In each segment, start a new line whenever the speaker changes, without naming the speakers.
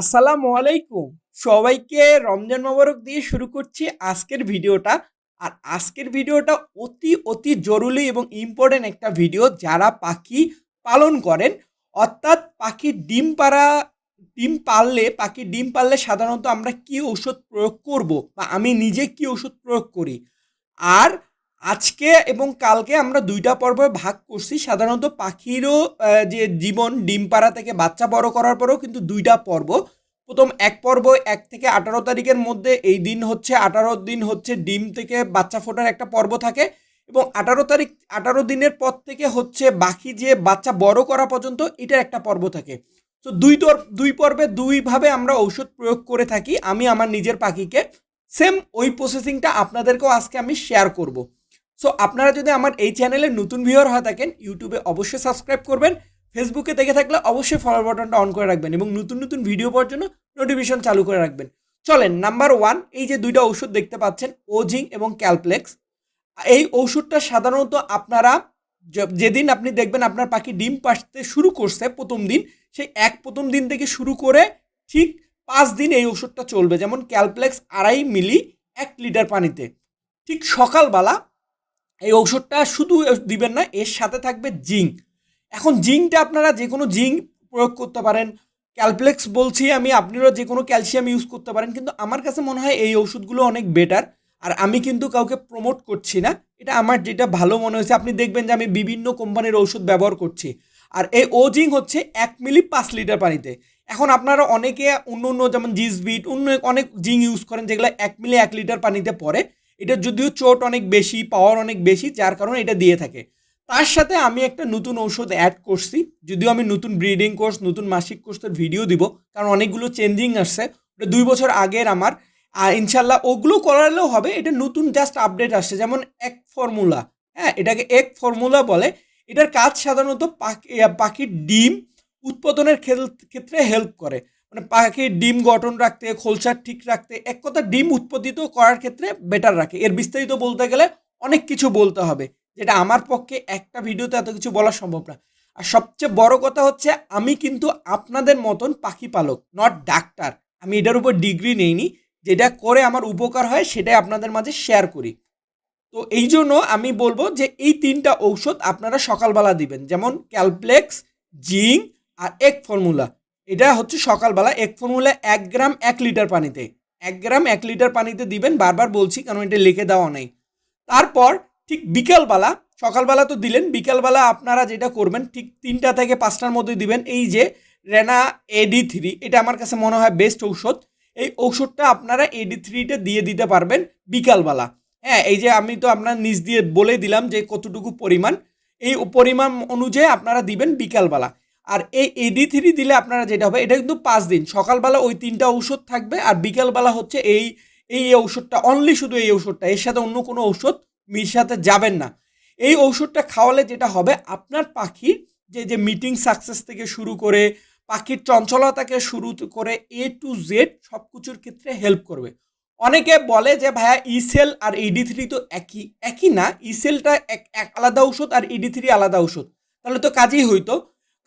আসসালামু আলাইকুম। সবাইকে রমজান মোবারক দিয়ে শুরু করছি আজকের ভিডিওটা। আর আজকের ভিডিওটা অতি অতি জরুরি এবং ইম্পর্টেন্ট একটা ভিডিও যারা পাখি পালন করেন। অর্থাৎ পাখির ডিম পাড়া, ডিম পারলে পাখির ডিম পারলে সাধারণত আমরা কি ওষুধ প্রয়োগ করব বা আমি নিজে কি ওষুধ প্রয়োগ করি? আর আজকে এবং কালকে আমরা দুইটা পর্বে ভাগ করছি। সাধারণত পাখিরও যে জীবন ডিম পাড়া থেকে বাচ্চা বড় করার পরেও কিন্তু দুইটা পর্ব। প্রথম এক পর্ব এক থেকে আঠারো তারিখের মধ্যে, এই দিন হচ্ছে আঠারো দিন হচ্ছে ডিম থেকে বাচ্চা ফোটার একটা পর্ব থাকে এবং আঠারো তারিখ, আঠারো দিনের পর থেকে হচ্ছে বাকি যে বাচ্চা বড় করা পর্যন্ত এটার একটা পর্ব থাকে। তো দুই দুই পর্বে দুইভাবে আমরা ঔষধ প্রয়োগ করে থাকি, আমি, আমার নিজের পাখিকে। সেম ওই প্রসেসিংটা আপনাদেরকেও আজকে আমি শেয়ার করব। সো আপনারা যদি আমার এই চ্যানেলে নতুন ভিউয়ার হয়ে থাকেন ইউটিউবে অবশ্যই সাবস্ক্রাইব করবেন ফেসবুকে দেখে থাকলে অবশ্যই ফলো বাটনটা অন করে রাখবেন এবং নতুন নতুন ভিডিও পাওয়ার জন্য নোটিফিকেশন চালু করে রাখবেন। চলেন নাম্বার ওয়ান এই যে দুইটা ওষুধ দেখতে পাচ্ছেন ওজিং এবং ক্যালপ্লেক্স এই ওষুধটা সাধারণত আপনারা যেদিন আপনি দেখবেন আপনার পাখি ডিম পাড়তে শুরু করছে প্রথম দিন, সেই এক প্রথম দিন থেকে শুরু করে ঠিক পাঁচ দিন এই ওষুধটা চলবে। যেমন ক্যালপ্লেক্স আড়াই মিলি এক লিটার পানিতে। ঠিক সকালবেলা এই ঔষধটা শুধু দিবেন না, এর সাথে থাকবে জিঙ্ক। এখন জিঙ্কটা আপনারা যে কোনো জিঙ্ক প্রয়োগ করতে পারেন। ক্যালপ্লেক্স বলছি আমি আপনারা যে কোনো ক্যালসিয়াম ইউজ করতে পারেন, কিন্তু আমার কাছে মনে হয় এই ওষুধগুলো অনেক বেটার। আর আমি কিন্তু কাউকে প্রমোট করছি না, এটা আমার যেটা ভালো মনে হয়েছে। আপনি দেখবেন যে আমি বিভিন্ন কোম্পানির ওষুধ ব্যবহার করছি। আর এই ও জিঙ্ক হচ্ছে এক মিলি পাঁচ লিটার পানিতে। এখন আপনারা অনেকে অন্য অন্য যেমন জিসবিট, অন্য অনেক জিঙ্ক ইউজ করেন, যেগুলো এক মিলি এক লিটার পানিতে পড়ে। এটা যদিও চোট অনেক বেশি পাওয়ার অনেক বেশি, যার কারণে এটা দিয়ে থাকে। তার সাথে আমি একটা নতুন ঔষধ অ্যাড করছি। যদিও আমি নতুন ব্রিডিং কোর্স নতুন মাসিক কোর্সের ভিডিও দিব, কারণ অনেকগুলো চেঞ্জিং আসছে। ওটা দুই বছর আগের আমার। আর ইনশাল্লাহ ওগুলো করালেও হবে, এটা নতুন জাস্ট আপডেট আসছে, যেমন এক ফর্মুলা হ্যাঁ এটাকে এক ফর্মুলা বলে। এটার কাজ সাধারণত পাখি পাখির ডিম উৎপাদনের ক্ষেত্রে হেল্প করে। মানে পাখির ডিম গঠন রাখতে খোলসা ঠিক রাখতে, এক কথা ডিম উৎপাদিত করার ক্ষেত্রে বেটার রাখে। এর বিস্তারিত বলতে গেলে অনেক কিছু বলতে হবে, যেটা আমার পক্ষে একটা ভিডিওতে এত কিছু বলা সম্ভব না। আর সবচেয়ে বড় কথা হচ্ছে, আমি কিন্তু আপনাদের মতন পাখি পালক নট ডাক্তার আমি এটার উপর ডিগ্রি নেইনি, যেটা করে আমার উপকার হয়, সেটাই আপনাদের মাঝে শেয়ার করি। তো এই জন্য আমি বলব যে, এই তিনটা ঔষধ আপনারা সকালবেলা দিবেন, যেমন ক্যালপ্লেক্স জিঙ্ক আর এক ফর্মুলা এটা হচ্ছে সকালবেলা এক ফর্মুলা এক গ্রাম এক লিটার পানিতে। এক গ্রাম এক লিটার পানিতে দিবেন, বারবার বলছি, কারণ এটা লিখে দেওয়া নেই। তারপর ঠিক বিকালবেলা, সকালবেলা তো দিলেন, বিকালবেলা আপনারা যেটা করবেন, ঠিক তিনটা থেকে পাঁচটার মধ্যে দিবেন, এই যে রেনা এডি থ্রি এটা আমার কাছে মনে হয় বেস্ট ঔষধ। এই ঔষধটা আপনারা এডি থ্রিটা দিয়ে দিতে পারবেন বিকালবেলা। হ্যাঁ এই যে আমি তো আপনার নিজ দিয়ে বলে দিলাম যে কতটুকু পরিমাণ, এই পরিমাণ অনুযায়ী আপনারা দিবেন বিকালবেলা। আর এই এডি থ্রি দিলে আপনারা যেটা হবে, এটা কিন্তু পাঁচ দিন। সকালবেলা ওই তিনটা ঔষধ থাকবে আর বিকালবেলা হচ্ছে এই এই ঔষধটা অনলি শুধু এই ঔষধটা, এর সাথে অন্য কোনো ঔষধ মিশাতে যাবেন না। এই ঔষধটা খাওয়ালে যেটা হবে, আপনার পাখির যে যে মিটিং সাকসেস থেকে শুরু করে, পাখির চঞ্চলতাকে শুরু করে এ টু জেড সব কিছুর ক্ষেত্রে হেল্প করবে। অনেকে বলে যে, ভাইয়া ইসেল আর ইডি থ্রি তো একই একই না। ইসেলটা এক এক আলাদা ঔষধ আর ইডি থ্রি আলাদা ঔষধ। তাহলে তো কাজই হইতো।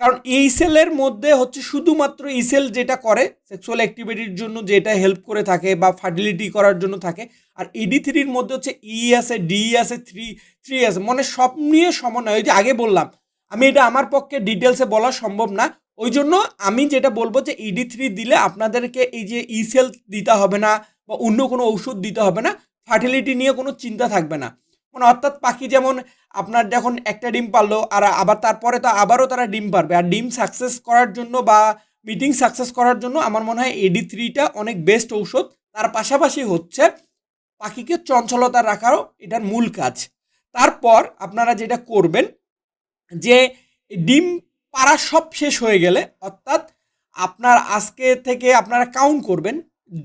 কারণ এই সেলের মধ্যে হচ্ছে শুধুমাত্র ইসেল যেটা করে সেক্সুয়াল অ্যাক্টিভিটির জন্য যেটা হেল্প করে থাকে বা ফার্টিলিটি করার জন্য থাকে, আর ইডি থ্রির মধ্যে হচ্ছে ই আছে ডি আছে থ্রি থ্রি আছে মানে সব নিয়ে সমন্বয়। ওই যে আগে বললাম, আমি এটা আমার পক্ষে ডিটেলসে বলা সম্ভব না। ওই জন্য আমি যেটা বলব যে ইডি থ্রি দিলে আপনাদেরকে এই যে ইসেল দিতে হবে না বা অন্য কোনো ওষুধ দিতে হবে না ফার্টিলিটি নিয়ে কোনো চিন্তা থাকবে না। মানে অর্থাৎ পাখি যেমন আপনার যখন একটা ডিম পারল আর আবার তারপরে তো আবারও তারা ডিম পারবে। আর ডিম সাকসেস করার জন্য বা মিটিং সাকসেস করার জন্য আমার মনে হয় এডি থ্রিটা অনেক বেস্ট ঔষধ। তার পাশাপাশি হচ্ছে পাখিকে চঞ্চলতা রাখারও এটার মূল কাজ। তারপর আপনারা যেটা করবেন যে ডিম পাড়া সব শেষ হয়ে গেলে অর্থাৎ আপনার আজকে থেকে আপনারা কাউন্ট করবেন।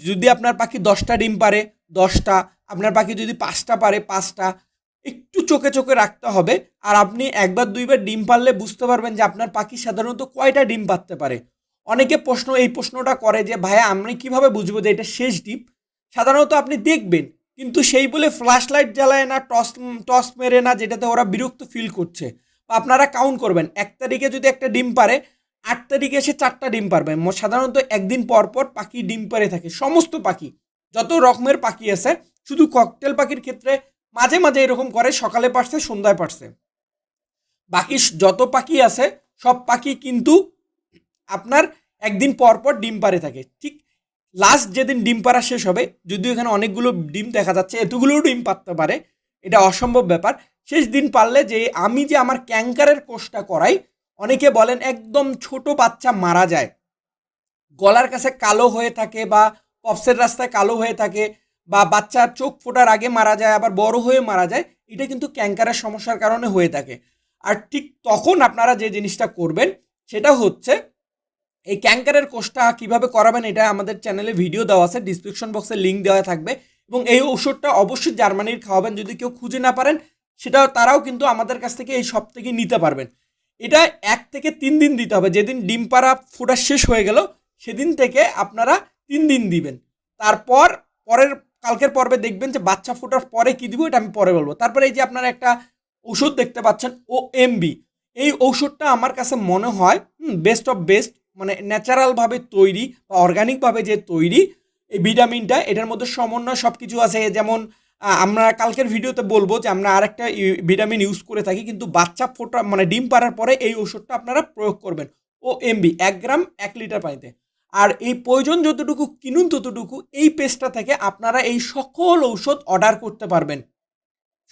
যদি আপনার পাখি দশটা ডিম পারে, দশটা। আপনার পাখি যদি পাঁচটা পারে, পাঁচটা। একটু চোখে চোখে রাখতে হবে। আর আপনি একবার, দুইবার ডিম পারলে বুঝতে পারবেন যে আপনার পাখি সাধারণত কয়টা ডিম পারতে পারে। অনেকে প্রশ্ন, এই প্রশ্নটা করে যে, ভাইয়া, আমি কীভাবে বুঝব যে এটা শেষ ডিম? সাধারণত আপনি দেখবেন, কিন্তু সেই বলে ফ্ল্যাশ লাইট জ্বালায় না, টস টস মেরে না, যেটাতে ওরা বিরক্ত ফিল করছে। বা আপনারা কাউন্ট করবেন, এক তারিখে যদি একটা ডিম পারে, আট তারিখে এসে চারটা ডিম পারবে। সাধারণত একদিন পর পর পাখি ডিম পারে থাকে, সমস্ত পাখি, যত রকমের পাখি আছে, শুধু ককটেল পাখির ক্ষেত্রে মাঝে মাঝে এরকম করে, সকালে পারছে, সন্ধ্যায় পারছে। বাকি যত পাখি আছে, সব পাখি কিন্তু আপনার একদিন পর পর ডিম পারে থাকে। ঠিক লাস্ট যেদিন ডিম পাড়া শেষ হবে, যদিও এখানে অনেকগুলো ডিম দেখা যাচ্ছে এতগুলোও ডিম পারতে পারে, এটা অসম্ভব ব্যাপার। শেষ দিন পারলে যে, আমি যে আমার ক্যাঙ্কারের কোষটা করাই, অনেকে বলেন একদম ছোট বাচ্চা মারা যায়। গলার কাছে কালো হয়ে থাকে বা পপসের রাস্তায় কালো হয়ে থাকে বা বাচ্চার চোখ ফোটার আগে মারা যায়, আবার বড় হয়ে মারা যায়, এটা কিন্তু ক্যাঙ্কারের সমস্যার কারণে হয়ে থাকে। আর ঠিক তখন আপনারা যে জিনিসটা করবেন, সেটা হচ্ছে এই ক্যাঙ্কারের কোষটা কীভাবে করাবেন, এটা আমাদের চ্যানেলে ভিডিও দেওয়া আছে ডিসক্রিপশন বক্সে লিঙ্ক দেওয়া থাকবে। এবং এই ওষুধটা অবশ্যই জার্মানির খাওয়াবেন, যদি কেউ খুঁজে না পারেন, সেটা তারাও কিন্তু আমাদের কাছ থেকে এই সব থেকে নিতে পারবেন। এটা এক থেকে তিন দিন দিতে হবে, যেদিন ডিম পাড়া ফোটা শেষ হয়ে গেল, সেদিন থেকে আপনারা তিন দিন দিবেন। তারপর পরের কালকের পর্বে দেখবেন যে বাচ্চা ফোটার পরে কি দিব এটা আমি পরে বলব। তারপরে এই যে আপনারা একটা ওষুধ দেখতে পাচ্ছেন ও এমবি এই ঔষধটা আমার কাছে মনে হয় বেস্ট অফ বেস্ট মানে ন্যাচারালভাবে তৈরি বা অর্গানিকভাবে যে তৈরি এই ভিটামিনটা, এটার মধ্যে সমন্বয় সব কিছু আছে যেমন আমরা কালকের ভিডিওতে বলব যে আমরা আরেকটা ভিটামিন ইউজ করে থাকি, কিন্তু বাচ্চা ফোটা মানে ডিম পাড়ার পরে এই ওষুধটা আপনারা প্রয়োগ করবেন। ও এমবি এক গ্রাম, এক লিটার পানিতে। আর এই প্রয়োজন যতটুকু কিনুন ততটুকু এই পেজটা থেকে আপনারা এই সকল ঔষধ অর্ডার করতে পারবেন।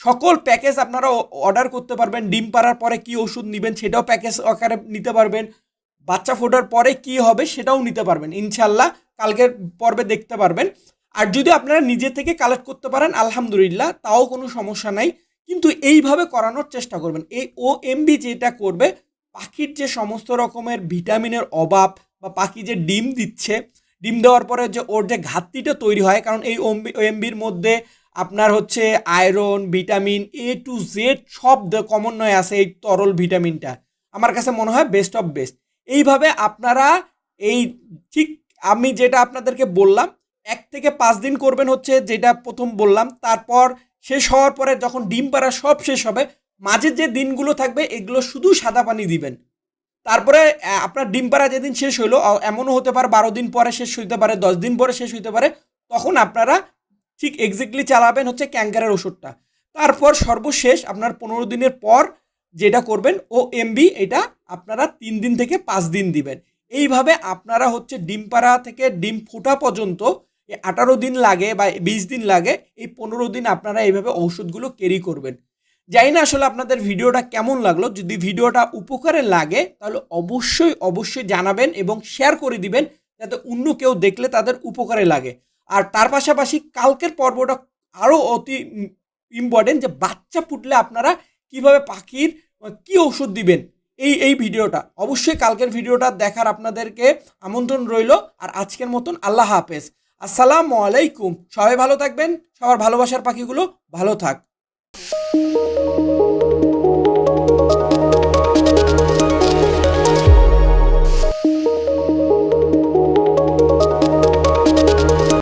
সকল প্যাকেজ আপনারা অর্ডার করতে পারবেন। ডিম পাড়ার পরে কি ওষুধ নেবেন সেটাও প্যাকেজ আকারে নিতে পারবেন। বাচ্চা ফোটার পরে কি হবে সেটাও নিতে পারবেন। ইনশাল্লাহ কালকের পর্বে দেখতে পারবেন। আর যদি আপনারা নিজে থেকে কালেক্ট করতে পারেন, আলহামদুলিল্লাহ, তাও কোনো সমস্যা নাই। কিন্তু এইভাবে করানোর চেষ্টা করবেন। এই ও এমবি যেটা করবে, পাখির যে সমস্ত রকমের ভিটামিনের অভাব বা পাখি যে ডিম দিচ্ছে, ডিম দেওয়ার পরে যে ওর যে ঘাটতিটা তৈরি হয়, কারণ এই ওমবি এমবির মধ্যে আপনার হচ্ছে iron, vitamin A to Z সব কমন্বয় আছে এই তরল ভিটামিনটা। আমার কাছে মনে হয় বেস্ট অফ বেস্ট এইভাবে আপনারা এই ঠিক আমি যেটা আপনাদেরকে বললাম, এক থেকে পাঁচ দিন করবেন হচ্ছে যেটা প্রথম বললাম, তারপর শেষ হওয়ার পরে যখন ডিম পাড়া সব শেষ হবে মাঝের যে দিনগুলো থাকবে, এগুলো শুধু সাদা পানি দিবেন। তারপরে আপনার ডিম পাড়া যেদিন শেষ হলো এমনও হতে পারে বারো দিন পরে শেষ হইতে পারে, দশ দিন পরে শেষ হইতে পারে, তখন আপনারা ঠিক এক্স্যাক্টলি চালাবেন হচ্ছে ক্যাঙ্কারের ওষুধটা। তারপর সর্বশেষ আপনার পনেরো দিনের পর যেটা করবেন ও এমবি এটা আপনারা তিন দিন থেকে পাঁচ দিন দিবেন। এইভাবে আপনারা হচ্ছে ডিম পাড়া থেকে ডিম ফোটা পর্যন্ত আঠারো দিন লাগে বা বিশ দিন লাগে, এই পনেরো দিন আপনারা এইভাবে ঔষধগুলো ক্যারি করবেন। জানি না আসলে আপনাদের ভিডিওটা কেমন লাগল। যদি ভিডিওটা উপকারে লাগে, তাহলে অবশ্যই অবশ্যই জানাবেন এবং শেয়ার করে দিবেন, যাতে অন্য কেউ দেখলে তাদের উপকারে লাগে। আর তার পাশাপাশি কালকের পর্বটা আরও অতি ইম্পর্টেন্ট যে বাচ্চা ফুটলে আপনারা কীভাবে পাখির কি ওষুধ দিবেন, এই এই ভিডিওটা। অবশ্যই কালকের ভিডিওটা দেখার আপনাদেরকে আমন্ত্রণ রইল। আর আজকের মতন আল্লাহ হাফেজ। আসসালামু আলাইকুম। সবাই ভালো থাকবেন, সবার ভালোবাসার পাখিগুলো ভালো থাক।